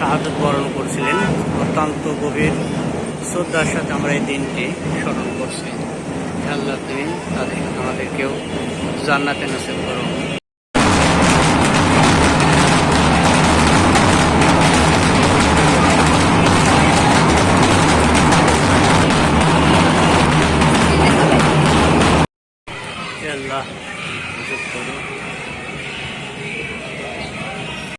শাহাদত বরণ করছিলেন। অত্যন্ত গভীর শ্রদ্ধার সাথে আমরা এই দিনটি স্মরণ করছি। আল্লাহ তুমি তাদের আমাদেরকেও জান্নাতে নাসিব করো। আল্লাহ করো